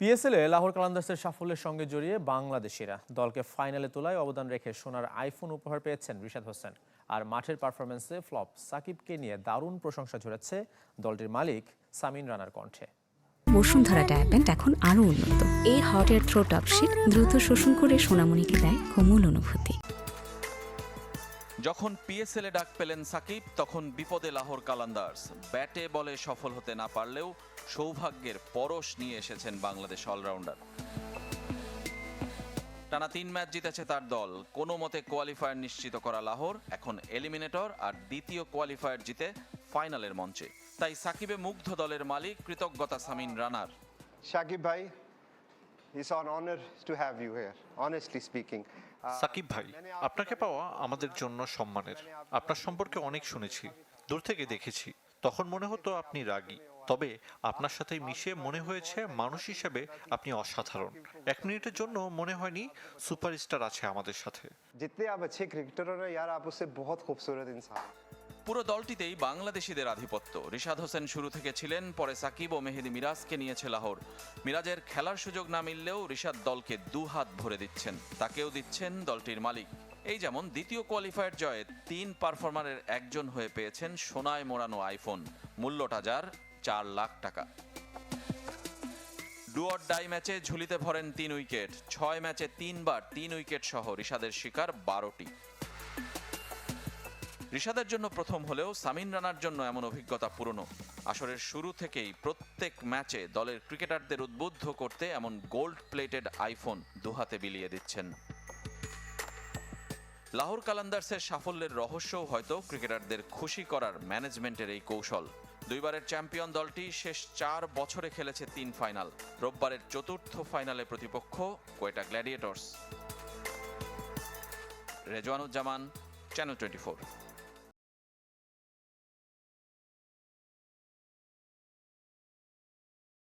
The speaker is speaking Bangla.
পিএসএলে লাহোর কালান্দার্সের সাফল্যের সঙ্গে জড়িয়ে বাংলাদেশিরা দলকে ফাইনালে তোলায় অবদান রেখে সোনার আইফোন উপহার পেয়েছেন রিশাদ হোসেন। আর মাঠের পারফরমেন্সে ফ্লপ সাকিবকে নিয়ে দারুণ প্রশংসা ঝরেছে দলটির মালিক সামিন রানার কণ্ঠে। বসুন্ধরা ডায়াপেন্ট এখন আরও উন্নত। এই হট এয়ার থ্রো টপশিট দ্রুত শোষণ করে সোনামণিকে দেয় কোমল অনুভূতি। যখন পিএসএলে ডাক পেলেন সাকিব তখন বিপদে লাহোর কালান্দার্স। ব্যাটে বলে সফল হতে না পারলেও সৌভাগ্যের পরশ নিয়ে এসেছেন বাংলাদেশ অলরাউন্ডার। টানা তিন ম্যাচ জিতেছে তার দল। কোনো মতে কোয়ালিফায়ার নিশ্চিত করা লাহোর এখন এলিমিনেটর আর দ্বিতীয় কোয়ালিফায়ার জিতে ফাইনালের মঞ্চে। তাই সাকিবে মুগ্ধ দলের মালিক কৃতজ্ঞতা সামিন রানার। সাকিব ভাই it's an honor to have you here, honestly speaking. Uh, Shakib ভাই আপনাকে পাওয়া আমাদের জন্য সম্মানের আপনার সম্পর্কে অনেক শুনেছি দূর থেকে দেখেছি তখন মনে হতো আপনি রাগী তবে আপনার সাথে মিশে মনে হয়েছে মানুষ হিসেবে আপনি অসাধারণ এক মিনিটের জন্য মনে হয়নি সুপারস্টার আছে আমাদের সাথে जितने आप अच्छे क्रिकेटर हो ना यार आप उससे बहुत खूबसूरत इंसान हैं। পুরো দলটিতেই বাংলাদেশিদের আধিপত্য। রিশাদ হোসেন শুরু থেকে ছিলেন, পরে সাকিব ও মেহেদি মিরাজকে নিয়েছে লাহোর। মিরাজের খেলার সুযোগ না মিললেও রিশাদ দলকে দু হাত ভরে দিচ্ছেন। তাকেও দিচ্ছেন দলটির মালিক। এই যেমন দ্বিতীয় কোয়ালিফায়ার জয়ে তিন পারফর্মারের একজন হয়ে পেয়েছেন সোনায় মোড়ানো আইফোন। মূল্যটা যার চার লাখ টাকা। ডুয়ার ডাই ম্যাচে ঝুলিতে ভরেন তিন উইকেট। ছয় ম্যাচে তিনবার তিন উইকেট সহ রিশাদের শিকার বারোটি। রিশাদের জন্য প্রথম হলেও সামিন রানার জন্য এমন অভিজ্ঞতা পুরনো। আসরের শুরু থেকেই প্রত্যেক ম্যাচে দলের ক্রিকেটারদের উদ্বুদ্ধ করতে এমন গোল্ড প্লেটেড আইফোন দুহাতে বিলিয়ে দিচ্ছেন। লাহোর কালান্দার্সের সাফল্যের রহস্যও হয়তো ক্রিকেটারদের খুশি করার ম্যানেজমেন্টের এই কৌশল। দুইবারের চ্যাম্পিয়ন দলটি শেষ চার বছরে খেলেছে তিন ফাইনাল। রোববারের চতুর্থ ফাইনালে প্রতিপক্ষ Quetta Gladiators. Rezwanuzzaman, channel twenty